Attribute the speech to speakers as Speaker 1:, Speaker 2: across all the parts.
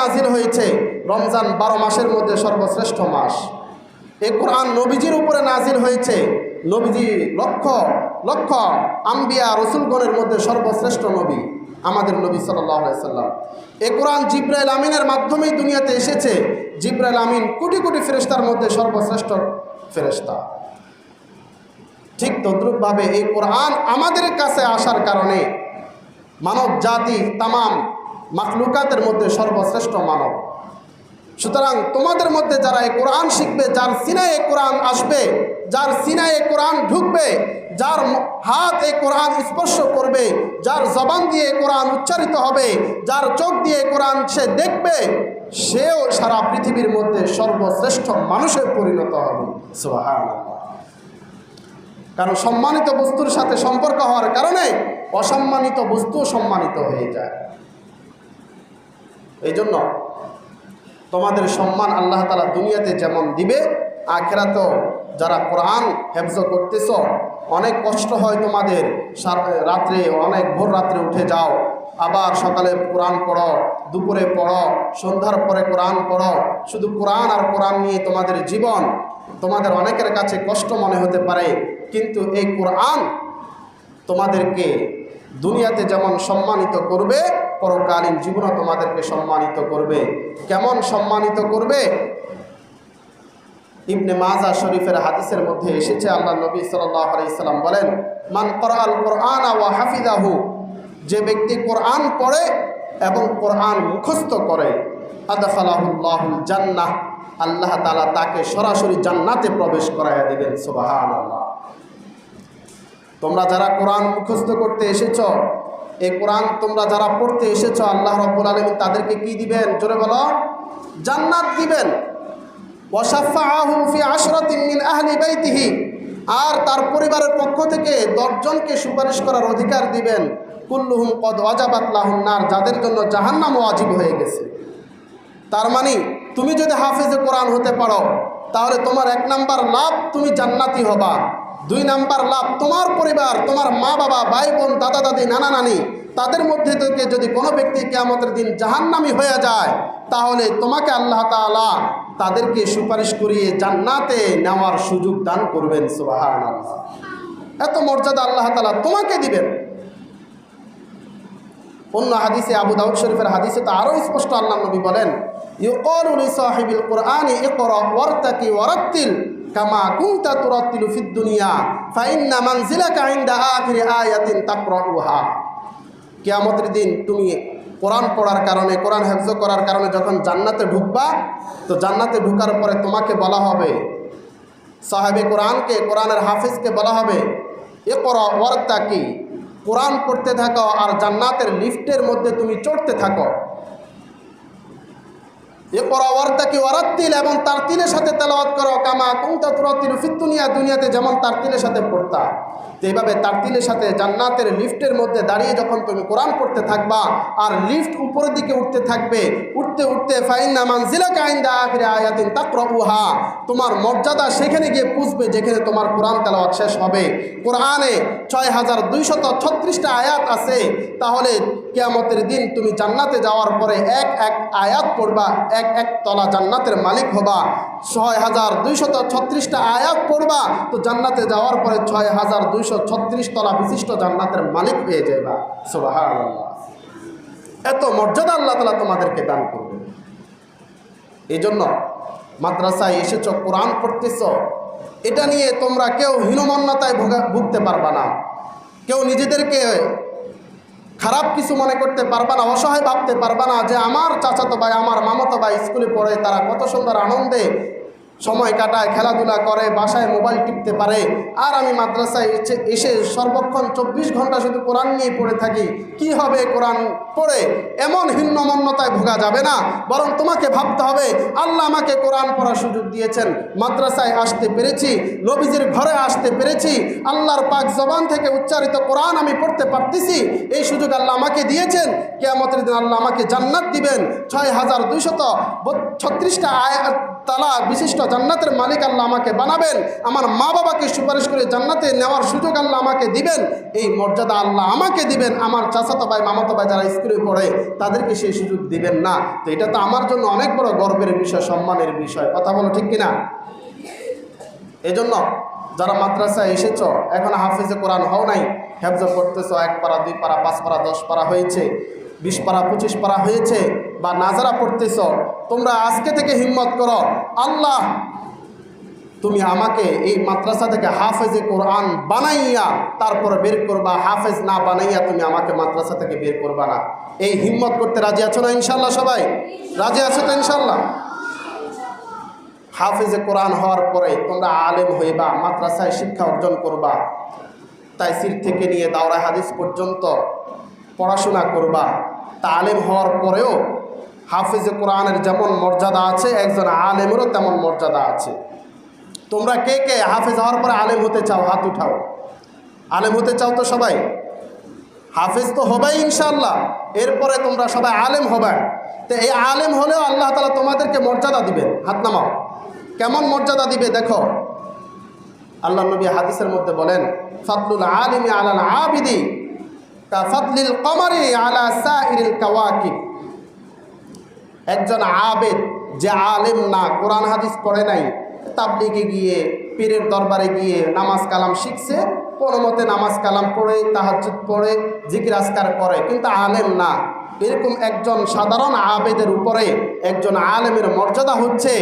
Speaker 1: নাজিল হয়েছে রমজান বারো মাসের মধ্যে সর্বশ্রেষ্ঠ মাস। এই কোরআন নবীজির উপরে নাজিল হয়েছে। নবীজি লক্ষ লক্ষ আম্বিয়া রসুলগণের মধ্যে সর্বশ্রেষ্ঠ নবী আমাদের নবী সাল্লাম। এ কোরআন জিব্রাইল আমিনের মাধ্যমেই দুনিয়াতে এসেছে। জিব্রাইল আমিন কোটি কোটি ফেরেস্তার মধ্যে সর্বশ্রেষ্ঠ ফেরেস্তা ঠিক তদ্রুপভাবে এই কোরআন আমাদের কাছে আসার কারণে মানব জাতি তামাম মাখলুকাতের মধ্যে সর্বশ্রেষ্ঠ মানব। সুতরাং তোমাদের মধ্যে যারা এই কোরআন শিখবে, যার সিনায় এই কোরআন আসবে, যার সিনায় এই কোরআন ঢুকবে, যার হাত এই কোরআন স্পর্শ করবে, যার জবান দিয়ে কোরআন উচ্চারিত হবে, যার চোখ দিয়ে কোরআন সে দেখবে, সেও সারা পৃথিবীর মধ্যে সর্বশ্রেষ্ঠ মানুষে পরিণত হবে। কারণ সম্মানিত বস্তুর সাথে সম্পর্ক হওয়ার কারণে অসম্মানিত বস্তুও সম্মানিত হয়ে যায়। এই জন্য তোমাদের সম্মান আল্লাহ তালা দুনিয়াতে যেমন দিবে, আখেরাতেও যারা কোরআন হেফজ করতেছ, অনেক কষ্ট হয় তোমাদের রাত্রে, অনেক ভোর রাত্রে উঠে যাও, আবার সকালে কোরআন পড়ো, দুপুরে পড়ো, সন্ধ্যার পরে কোরআন পড়ো, শুধু কোরআন আর কোরআন নিয়ে তোমাদের জীবন, তোমাদের অনেকের কাছে কষ্ট মনে হতে পারে, কিন্তু এই কোরআন তোমাদেরকে দুনিয়াতে যেমন সম্মানিত করবে পরকালীন জীবনও তোমাদেরকে সম্মানিত করবে। কেমন সম্মানিত করবে? ইবনে মাজা শরীফের হাদিসের মধ্যে এসেছে, আল্লাহ নবী আলাইসাল্লাম বলেন, মান করাল কোরআন ওয়া হাফিদাহু যে ব্যক্তি কোরআন পড়ে এবং কোরআন মুখস্থ করে আদাফালাহুল্লাহুল জান্নাহ আল্লাহ তালা তাকে সরাসরি জান্নাতে প্রবেশ করাইয়া দিবেন আল্লাহ তোমরা যারা কোরআন মুখস্থ করতে এসেছ এই কোরআন তোমরা যারা পড়তে এসেছ, আল্লাহ রব্বুল আলমী তাদেরকে কি দিবেন? জোরে বলো। জান্নাত দিবেন। বাইতিহি। আর তার পরিবারের পক্ষ থেকে দশজনকে সুপারিশ করার অধিকার দিবেন। কুল্লুহুম কদ ওয়াজাবাত যাদের জন্য জাহান্নাম ওয়াজিব হয়ে গেছে। তার মানে তুমি যদি হাফেজে কোরআন হতে পারো, তাহলে তোমার এক নাম্বার লাভ, তুমি জান্নাতি হবা। দুই নাম্বার লাভ, তোমার পরিবার, তোমার মা বাবা, ভাই বোন, দাদা দাদি, নানা নানি, তাদের মধ্যে থেকে যদি কোনো ব্যক্তি কেয়ামতের দিন জাহান্নামি হয়ে যায়, তাহলে তোমাকে আল্লাহ তাআলা তাদেরকে সুপারিশ করিয়ে জান্নাতে নেওয়ার সুযোগ দান করবেন সুবাহান এত মর্যাদা আল্লাহ তাআলা তোমাকে দিবেন। অন্য হাদিসে আবু দাউদ শরীফের হাদিসে তো আরও স্পষ্ট আল্লাহ নবী বলেন ইউকরু লি সাহিবিল কুরআনি ইকরা ওয়ারতাকি ওয়ারাত্তিল। কামা কুনতা তুরাত্তিলু ফিদ দুনিয়া, ফাইন্না মানজিলাকা ইনদা আখিরি আয়াতিন তাকরাউহা। কিয়ামতের দিন তুমি কোরআন পড়ার কারণে, কোরআন হেফজ করার কারণে যখন জান্নাতে ঢুকবা, তো জান্নাতে ঢুকার পরে তোমাকে বলা হবে, সাহেবে কোরআনকে, কোরআনের হাফিজকে বলা হবে এ করা ওয়ার্তাকি, কোরআন পড়তে থাকো আর জান্নাতের লিফটের মধ্যে তুমি চড়তে থাকো। এ করা ওয়ার্তাকি ওয়ারাত্তিল এবং তার তিলের সাথে তেলাওয়াত করো? কামা কুমতা তুরাত্তিল ফিদ দুনিয়া, দুনিয়াতে যেমন তার তিলের সাথে পড়তা এইভাবে তার তিলের সাথে জান্নাতের লিফটের মধ্যে দাঁড়িয়ে যখন তুমি কোরআন পড়তে থাকবা, আর লিফট উপরের দিকে উঠতে থাকবে, উঠতে উঠতে ফাইন্না মানজিলা কাইন্দা আখিরে আয়াতিন তাকরাউহা, তোমার মর্যাদা সেখানে গিয়ে পুষবে যেখানে তোমার কোরআন তেলাওয়াত শেষ হবে। কোরআনে ছয় হাজার দুইশত ছত্রিশটা আয়াত আছে, তাহলে কেয়ামতের দিন তুমি জান্নাতে যাওয়ার পরে এক এক আয়াত পড়বা, এক এক তলা জান্নাতের মালিক হবা। ছয় হাজার দুইশত ছত্রিশটা আয়াত পড়বা, তো জান্নাতে যাওয়ার পরে ছয় হাজার দুইশো ছত্রিশ তলা বিশিষ্ট জান্নাতের মালিক হয়ে সুবহানাল্লাহ। এত মর্যাদা আল্লাহ তালা তোমাদেরকে দান করবে। এই জন্য মাদ্রাসায় এসেছ, কোরআন পড়তেছ, এটা নিয়ে তোমরা কেউ হীনমন্যতায় ভুগতে পারবা না। কেউ নিজেদেরকে খারাপ কিছু মনে করতে পারবা না, অসহায় ভাবতে পারবা না যে আমার চাচাতো ভাই, আমার মামাতো ভাই স্কুলে পড়ে, তারা কত সুন্দর আনন্দে সময় কাটায়, খেলাধুলা করে, বাসায় মোবাইল টিপতে পারে। আর আমি মাদ্রাসায় এসে সর্বক্ষণ চব্বিশ ঘণ্টা শুধু কোরআন নিয়ে পড়ে থাকি। কি হবে কোরআন পড়ে? এমন হিন্নমন্যতায় ভোগা যাবে না। বরং তোমাকে ভাবতে হবে, আল্লাহ আমাকে কোরআন পড়ার সুযোগ দিয়েছেন। মাদ্রাসায় আসতে পেরেছি, নবীজির ঘরে আসতে পেরেছি। আল্লাহর পাক জবান থেকে উচ্চারিত কোরআন আমি পড়তে পারতেছি। এই সুযোগ আল্লাহ আমাকে দিয়েছেন। কেয়ামতের দিন আল্লাহ আমাকে জান্নাত দিবেন। ছয় হাজার দুইশত ছত্রিশটা আয় তালা বিশিষ্ট জান্নাতের মালিক আল্লাহ আমাকে বানাবেন। আমার মা বাবাকে সুপারিশ করে জান্নাতে নেওয়ার সুযোগ আল্লাহ আমাকে দিবেন। এই মর্যাদা আল্লাহ আমাকে দিবেন। আমার চাচাতো ভাই, মামাতো ভাই যারা স্কুলে পড়ে, তাদেরকে সেই সুযোগ দিবেন না। তো এটা তো আমার জন্য অনেক বড় গর্বের বিষয়, সম্মানের বিষয়। কথা বলো ঠিক কিনা? এজন্য যারা মাদ্রাসায় এসেছ, এখন হাফিজে কোরআন হও নাই হেফজ করতেছ, এক পারা, দুই পারা, পাঁচ পারা, দশ পারা হয়েছে, বিশ পারা, পঁচিশ পারা হয়েছে বা নাজারা পড়তেছ, তোমরা আজকে থেকে হিম্মত করো, আল্লাহ, তুমি আমাকে এই মাদ্রাসা থেকে হাফেজে কোরআন বানাইয়া, তারপর বের করবা, হাফেজ না বানাইয়া তুমি আমাকে মাদ্রাসা থেকে বের করবা না। এই হিম্মত করতে রাজি আছো না ইনশাল্লাহ সবাই? রাজি আছো তো ইনশাল্লাহ হাফেজে কোরআন হওয়ার পরে তোমরা আলেম হইবা, মাদ্রাসায় শিক্ষা অর্জন করবা, তাই সির থেকে নিয়ে দাওরা হাদিস পর্যন্ত পড়াশোনা করবা তা আলেম হওয়ার পরেও হাফেজে কোরআনের যেমন মর্যাদা আছে, একজন আলেমেরও তেমন মর্যাদা আছে। তোমরা কে কে হাফিজ হওয়ার পরে আলেম হতে চাও? হাত উঠাও। আলেম হতে চাও তো সবাই? হাফিজ তো হবেই ইনশাল্লাহ এরপরে তোমরা সবাই আলেম হবে। তো এই আলেম হলেও আল্লাহ তালা তোমাদেরকে মর্যাদা দিবেন। হাত নামাও। কেমন মর্যাদা দিবে? দেখো। আল্লাহ নবী হাদিসের মধ্যে বলেন ফাতলুল আলিমি আলাল আবিদি কা ফাতলিল কমারি আলা সাইরিল কাওয়াকিব। একজন আবেদ যে আলেম না, কোরআন হাদিস পড়ে নাই, তাবলিগে গিয়ে, পীরের দরবারে গিয়ে নামাজ কালাম শিখছে, কোনো মতে নামাজ কালাম পড়ে তাহাজুদ পড়ে, জিকির আসকার করে, কিন্তু আলেম না। এরকম একজন সাধারণ আবেদের উপরে একজন আলেমের মর্যাদা হচ্ছে,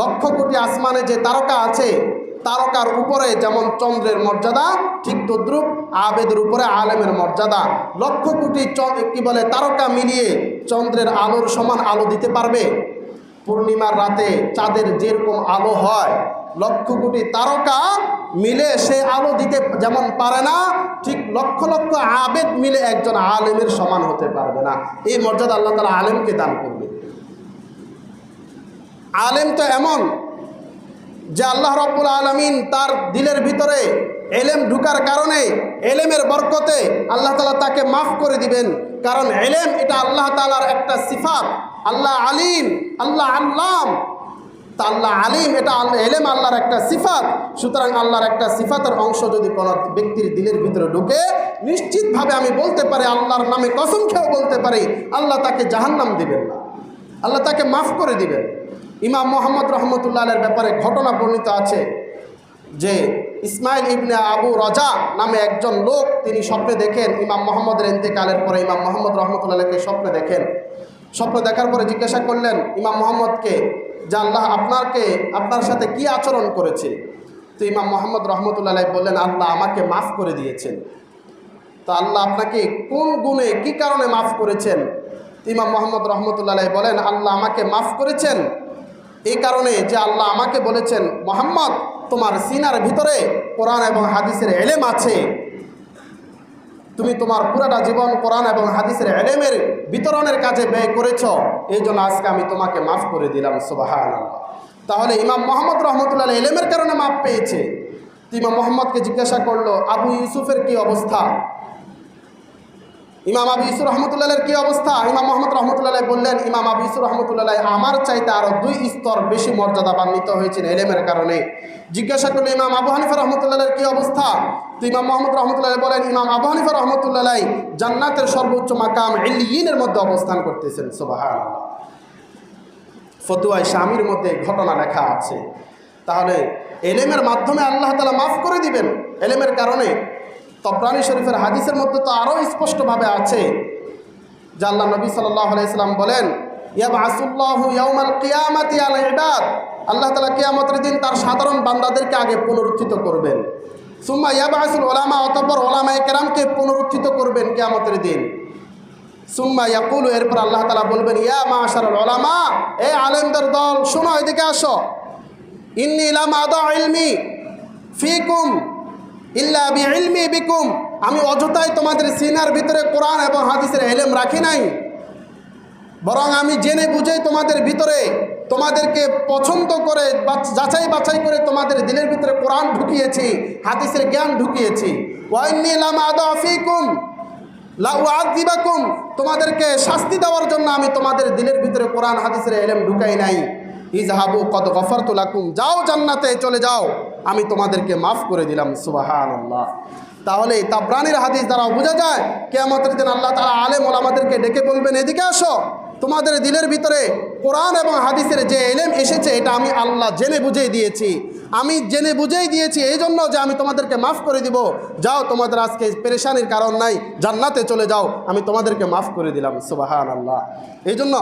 Speaker 1: লক্ষ কোটি আসমানে যে তারকা আছে তারকার উপরে যেমন চন্দ্রের মর্যাদা, ঠিক তদ্রুপ আবেদের উপরে আলেমের মর্যাদা। লক্ষ কোটি কি বলে, তারকা মিলিয়ে চন্দ্রের আলোর সমান আলো দিতে পারবে। পূর্ণিমার রাতে চাঁদের যেরকম আলো হয়, লক্ষ কোটি তারকা মিলে সে আলো দিতে যেমন পারে না, ঠিক লক্ষ লক্ষ আবেদ মিলে একজন আলেমের সমান হতে পারবে না। এই মর্যাদা আল্লাহ তালা আলেমকে দান করবে। আলেম তো এমন যে আল্লাহ রব্বুল আলমিন তার দিলের ভিতরে এলেম ঢুকার কারণে, এলেমের বরকতে আল্লাহ তালা তাকে মাফ করে দিবেন। কারণ এলেম এটা আল্লাহ তালার একটা সিফাত। আল্লাহ আলিম, আল্লাহ আল্লাম। তা আল্লাহ আলিম এটা এলেম আল্লাহর একটা সিফাত। সুতরাং আল্লাহর একটা সিফাতের অংশ যদি কোনো ব্যক্তির দিলের ভিতরে ঢুকে, নিশ্চিতভাবে আমি বলতে পারি আল্লাহর নামে কসম খেয়েও বলতে পারি, আল্লাহ তাকে জাহান্নাম দিবেন না। আল্লাহ তাকে মাফ করে দিবেন। ইমাম মোহাম্মদ রহমতুল্লাহের ব্যাপারে ঘটনা বর্ণিত আছে যে ইসমাইল ইবনে আবু রাজা নামে একজন লোক তিনি স্বপ্নে দেখেন ইমাম মোহাম্মদের ইন্তেকালের পরে ইমাম মোহাম্মদ রহমতুল্লাহকে স্বপ্নে দেখেন। স্বপ্ন দেখার পরে জিজ্ঞাসা করলেন, ইমাম মোহাম্মদকে, যে আল্লাহ আপনারকে, আপনার সাথে কি আচরণ করেছে? তো ইমাম মোহাম্মদ রহমতুল্লাহ বললেন, আল্লাহ আমাকে মাফ করে দিয়েছেন। তো আল্লাহ আপনাকে কোন গুণে, কি কারণে মাফ করেছেন? ইমাম মোহাম্মদ রহমতুল্লাহ বলেন, আল্লাহ আমাকে মাফ করেছেন এই কারণে যে আল্লাহ আমাকে বলেছেন, মোহাম্মদ, তোমার সিনার ভিতরে কোরআন এবং হাদিসের এলেম আছে। তুমি তোমার পুরাটা জীবন কোরআন এবং হাদিসের এলেমের বিতরণের কাজে ব্যয় করেছ। এই জন্য আজকে আমি তোমাকে মাফ করে দিলাম সুবাহান তাহলে ইমাম মোহাম্মদ রহমতুল্লাহ এলেমের কারণে মাফ পেয়েছে। ইমাম মোহাম্মদকে জিজ্ঞাসা করল, আবু ইউসুফের কি অবস্থা? ইমাম আবু ইসুর রহমতুল্লাহের কি অবস্থা? ইমাম মোহাম্মদ রহমতুল্লাহ বললেন, ইমাম আবু ইসুর রহমতুল্লাহ আমার চাইতে আরও দুই স্তর বেশি মর্যাদা বান্বিত হয়েছেন এলেমের কারণে। জিজ্ঞাসা করল ইমাম আবু হানিফা রহমতুল্লাহের কি অবস্থা? তো ইমাম মোহাম্মদ রহমতুল্লাহ বলেন, ইমাম আবু হানিফা রহমতুল্লাহ জান্নাতের সর্বোচ্চ মাকাম ইলিয়িনের মধ্যে অবস্থান করতেছেন। সোবাহ ফতুয়ায় স্বামীর মধ্যে ঘটনা লেখা আছে। তাহলে এলেমের মাধ্যমে আল্লাহ তালা মাফ করে দিবেন। এলেমের কারণে তবরানি শরীফের হাদিসের মধ্যে তো আরও স্পষ্টভাবে আছে যে আল্লাহ নবী আলাইসাল্লাম বলেন আল্লাহ তালা কিয়ামতের দিন তার সাধারণ বান্দাদেরকে আগে পুনরুত্থিত করবেন। সুম্মা ইয়াব আসুল ওলামা অতপর ওলামায় কেরামকে পুনরুত্থিত করবেন কিয়ামতের দিন। সুম্মা ইয়াকুল, এরপর আল্লাহ তালা বলবেন, ইয়া মা আশার ওলামা এ আলেমদের দল, শোনো এদিকে আসো। ইন্নি ইলাম আদা ইলমি ফিকুম ইল্লা বি আমি অযথাই তোমাদের সিনার ভিতরে কোরআন এবং হাদিসের এলেম রাখি নাই। বরং আমি জেনে বুঝেই তোমাদের ভিতরে তোমাদেরকে পছন্দ করে যাচাই বাছাই করে তোমাদের দিলের ভিতরে কোরআন ঢুকিয়েছি, হাদিসের জ্ঞান ঢুকিয়েছি। লাউআদিবাকুম তোমাদেরকে শাস্তি দেওয়ার জন্য আমি তোমাদের দিলের ভিতরে কোরআন, হাদিসের এলেম ঢুকাই নাই। ইজহাবু কদ গফর তুলাকুম যাও জান্নাতে চলে যাও। আমি তোমাদেরকে মাফ করে দিলাম সুবাহান আল্লাহ তাহলে তাবরানির হাদিস দ্বারা বোঝা যায়, কেয়ামতের দিন আল্লাহ তালা আলেম ওলামাদেরকে ডেকে বলবেন, এদিকে আসো, তোমাদের দিলের ভিতরে কোরআন এবং হাদিসের যে এলেম এসেছে, এটা আমি আল্লাহ জেনে বুঝেই দিয়েছি। আমি জেনে বুঝেই দিয়েছি এই জন্য যে আমি তোমাদেরকে মাফ করে দিব। যাও, তোমাদের আজকে পেরেশানির কারণ নাই, জান্নাতে চলে যাও, আমি তোমাদেরকে মাফ করে দিলাম সুবাহান আল্লাহ এই জন্য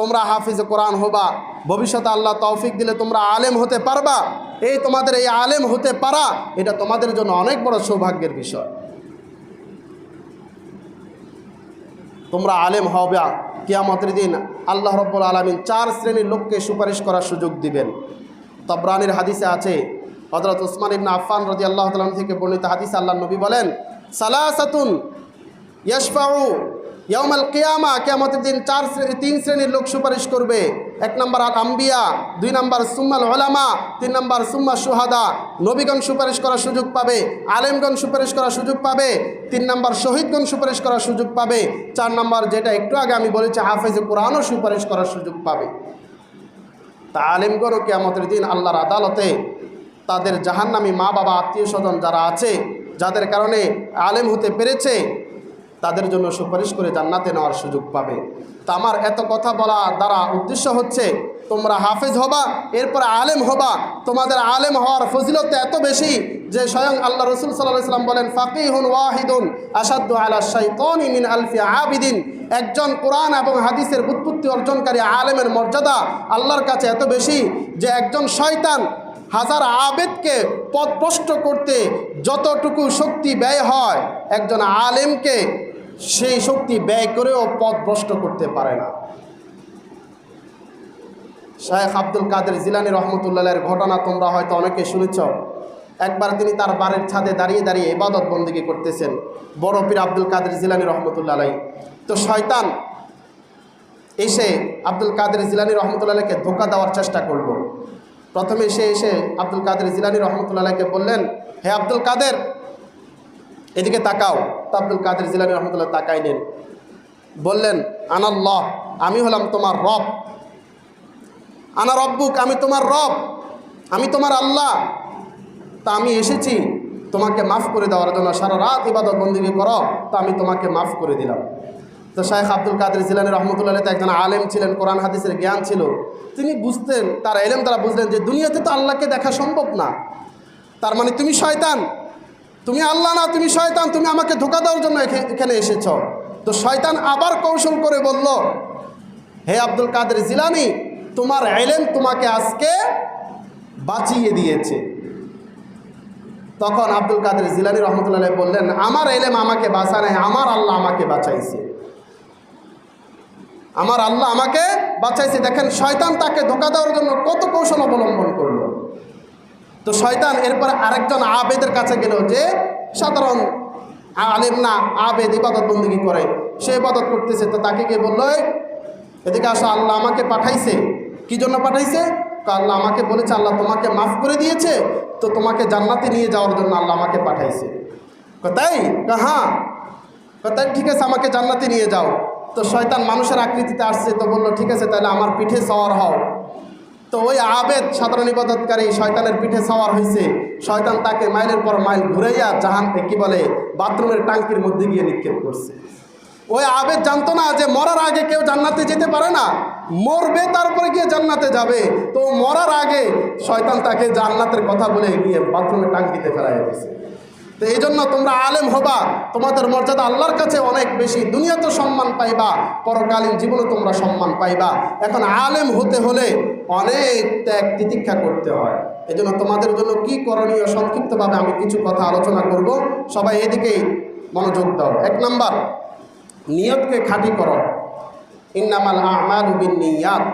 Speaker 1: তোমরা হাফিজ কোরআন হবা, ভবিষ্যতে আল্লাহ তৌফিক দিলে তোমরা আলেম হতে পারবা। এই তোমাদের এই আলেম হতে পারা, এটা তোমাদের জন্য অনেক বড় সৌভাগ্যের বিষয়। তোমরা আলেম হবে, কিয়ামতের দিন আল্লাহ রব্বুল আলমিন চার শ্রেণির লোককে সুপারিশ করার সুযোগ দিবেন। তবরানির হাদিসে আছে হজরত উসমান ইবনা আফফান রদি আল্লাহ থেকে বর্ণিত হাদিসে আল্লাহ নবী বলেন, সালাসাতুন ইয়াসফাউ ইয়ামাল কেয়ামা, কেয়ামতের দিন চার তিন শ্রেণির লোক সুপারিশ করবে। এক নম্বর আল আম্বিয়া, দুই নম্বর সুম্মাল ওলামা তিন নম্বর সুম্মা সুহাদা। নবীগণ সুপারিশ করার সুযোগ পাবে, আলেমগণ সুপারিশ করার সুযোগ পাবে, তিন নম্বর শহীদগণ সুপারিশ করার সুযোগ পাবে, চার নম্বর যেটা একটু আগে আমি বলেছি, হাফেজ কোরআনও সুপারিশ করার সুযোগ পাবে। তা আলেমগণও কেয়ামতের দিন আল্লাহর আদালতে তাদের জাহান্নামী মা বাবা আত্মীয় স্বজন যারা আছে, যাদের কারণে আলেম হতে পেরেছে তাদের জন্য সুপারিশ করে জান্নাতে নেওয়ার সুযোগ পাবে। তা আমার এত কথা বলা দ্বারা উদ্দেশ্য হচ্ছে, তোমরা হাফেজ হবা, এরপরে আলেম হবা। তোমাদের আলেম হওয়ার ফজিলত এত বেশি যে স্বয়ং আল্লাহ রসুল সাল্লাহ ইসলাম বলেন, ফাকিহুন ওয়াহিদুন আসাদু আলা শাইতন মিন আলফি আবিদিন। একজন কোরআন এবং হাদিসের উৎপত্তি অর্জনকারী আলেমের মর্যাদা আল্লাহর কাছে এত বেশি যে একজন শয়তান হাজার আবেদকে পথভ্রষ্ট করতে যতটুকু শক্তি ব্যয় হয়, একজন আলেমকে সেই শক্তি ব্যয় করেও পথভ্রষ্ট করতে পারে না। শায়েখ আব্দুল কাদের জিলানি রহমতুল্লাহের ঘটনা তোমরা হয়তো অনেকে শুনেছ। একবার তিনি তার বাড়ির ছাদে দাঁড়িয়ে দাঁড়িয়ে ইবাদত বন্দিগি করতেছেন। বড় পীর আব্দুল কাদের জিলানি রহমতুল্লাহ তো শয়তান এসে আব্দুল কাদের জিলানি রহমতুল্লাহকে ধোকা দেওয়ার চেষ্টা করল। প্রথমে সে এসে আব্দুল কাদের জিলানি রহমতুল্লাহকে বললেন, হে আব্দুল কাদের, এদিকে তাকাও। আব্দুল কাদের জিলানি রহমতুল্লাহ তাকাইলেন বললেন আনাল্লাহ আমি হলাম তোমার রব। আনা রব্বুক, আমি তোমার রব। আমি তোমার আল্লাহ। তা আমি এসেছি, তোমাকে মাফ করে দেওয়ার জন্য। সারা রাত ইবাদত বন্দিগি করো, তা আমি তোমাকে মাফ করে দিলাম। তো শাহেখ আব্দুল কাদের জিলানি রহমতুল্লাহ তো একজন আলেম ছিলেন, কোরআন, হাদিসের জ্ঞান ছিল। তিনি বুঝতেন, তার এলেম, তারা বুঝলেন যে দুনিয়াতে তো আল্লাহকে দেখা সম্ভব না। তার মানে তুমি শয়তান। তুমি আল্লাহ না, তুমি শয়তান, তুমি আমাকে ধোকা দেওয়ার জন্য এখে- এখানে এসেছ। তো শয়তান আবার কৌশল করে বলল, হে আব্দুল কাদের জিলানি, তোমার এলেম তোমাকে আজকে বাঁচিয়ে দিয়েছে। তখন আব্দুল কাদের জিলানি রহমতুল্লাহ বললেন, আমার এলেম আমাকে বাঁচা নেই, আমার আল্লাহ আমাকে বাঁচাইছে। আমার আল্লাহ আমাকে বাঁচাইছে। দেখেন, শয়তান তাকে ধোকা দেওয়ার জন্য কত কৌশল অবলম্বন তো শয়তান এরপর আরেকজন আবেদের কাছে গেল যে, সাধারণ আলেম না, আবেদ ইবাদত বন্দী করে। সে ইবাদত করতেছে, তো তাকে গিয়ে বলল এদিকে আসো, আল্লাহ আমাকে পাঠাইছে। কি জন্য পাঠাইছে? আল্লাহ আমাকে বলেছে, আল্লাহ তোমাকে মাফ করে দিয়েছে, তো তোমাকে জান্নাতে নিয়ে যাওয়ার জন্য আল্লাহ আমাকে পাঠাইছে। তাই? হ্যাঁ। তাই, ঠিক আছে, আমাকে জান্নাতে নিয়ে যাও। তো শয়তান মানুষের আকৃতিতে আসছে, তো বলল, ঠিক আছে, তাহলে আমার পিঠে সওয়ার হও। তো ওই আবেদ সাধারণ ইবাদতকারী শয়তানের পিঠে সওয়ার হয়েছে শয়তান তাকে মাইলের পর মাইল ঘুরাইয়া জাহান কি বলে, বাথরুমের টাঙ্কির মধ্যে গিয়ে নিক্ষেপ করছে। ওই আবেদ জানতো না যে মরার আগে কেউ জান্নাতে যেতে পারে না? মরবে, তারপরে গিয়ে জান্নাতে যাবে। তো মরার আগে শয়তান তাকে জান্নাতের কথা বলে গিয়ে বাথরুমের টাঙ্কিতে ফেলাই গেছে তো এই জন্য তোমরা আলেম হবা, তোমাদের মর্যাদা আল্লাহর কাছে অনেক বেশি দুনিয়া তো সম্মান পাইবা, পরকালীন জীবনে তোমরা সম্মান পাইবা। এখন আলেম হতে হলে অনেক ত্যাগ তিতিক্ষা করতে হয়। এই জন্য তোমাদের জন্য কি করণীয় সংক্ষিপ্তভাবে আমি কিছু কথা আলোচনা করব। সবাই এদিকেই মনোযোগ দাও। এক নাম্বার, নিয়তকে খাঁটি করো। ইন্নামাল নিয়াত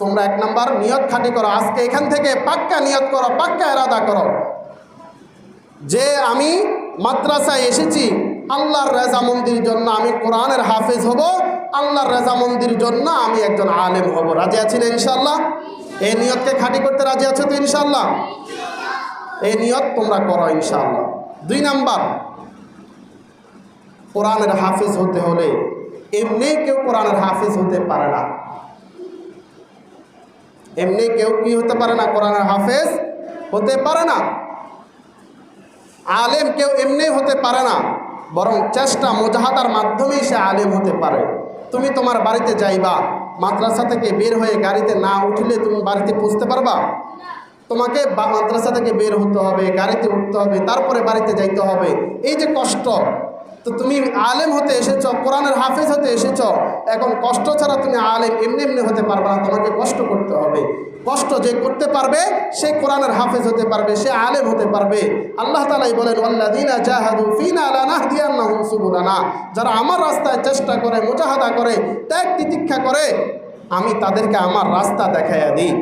Speaker 1: তোমরা এক নাম্বার, নিয়ত খাঁটি করো। আজকে এখান থেকে পাক্কা নিয়ত করো, পাক্কা এরাদা করো। যে আমি মাদ্রাসায় এসেছি, আল্লাহর রেজামন্দির জন্য আমি কোরআনের হাফেজ হব, আল্লাহর রেজামন্দির জন্য আমি একজন আলেম হব। রাজি আছি না ইনশাল্লাহ এই নিয়তকে খাঁটি করতে রাজি আছো তো ইনশাল্লাহ এই নিয়ত তোমরা করো ইনশাল্লাহ দুই নাম্বার, কোরআনের হাফেজ হতে হলে এমনি কেউ কোরআনের হাফেজ হতে পারে না। এমনি কেউ কি হতে পারে না? কোরআনের হাফেজ হতে পারে না। আলেম কেউ এমনি হতে পারে না, বরং চেষ্টা মোজাহাদার মাধ্যমেই সে আলেম হতে পারে। তুমি তোমার বাড়িতে যাইবা, মাদ্রাসা থেকে বের হয়ে গাড়িতে না উঠলে তুমি বাড়িতে পৌঁছতে পারবা? তোমাকে মাদ্রাসা থেকে বের হতে হবে, গাড়িতে উঠতে হবে, তারপরে বাড়িতে যাইতে হবে। এই যে কষ্ট, তো তুমি আলেম হতে এসেছ, কোরআনের হাফেজ হতে এসেছ, এখন কষ্ট ছাড়া তুমি আলেম এমনি এমনি হতে পারবে না, তোমাকে কষ্ট করতে হবে। কষ্ট যে করতে পারবে, সে কোরআনের হাফেজ হতে পারবে, সে আলেম হতে পারবে। আল্লাহ তালাই বলেন সুবুলানা। যারা আমার রাস্তায় চেষ্টা করে, মুজাহাদা করে ত্যাগ তিতিক্ষা করে, আমি তাদেরকে আমার রাস্তা দেখাইয়া দিই।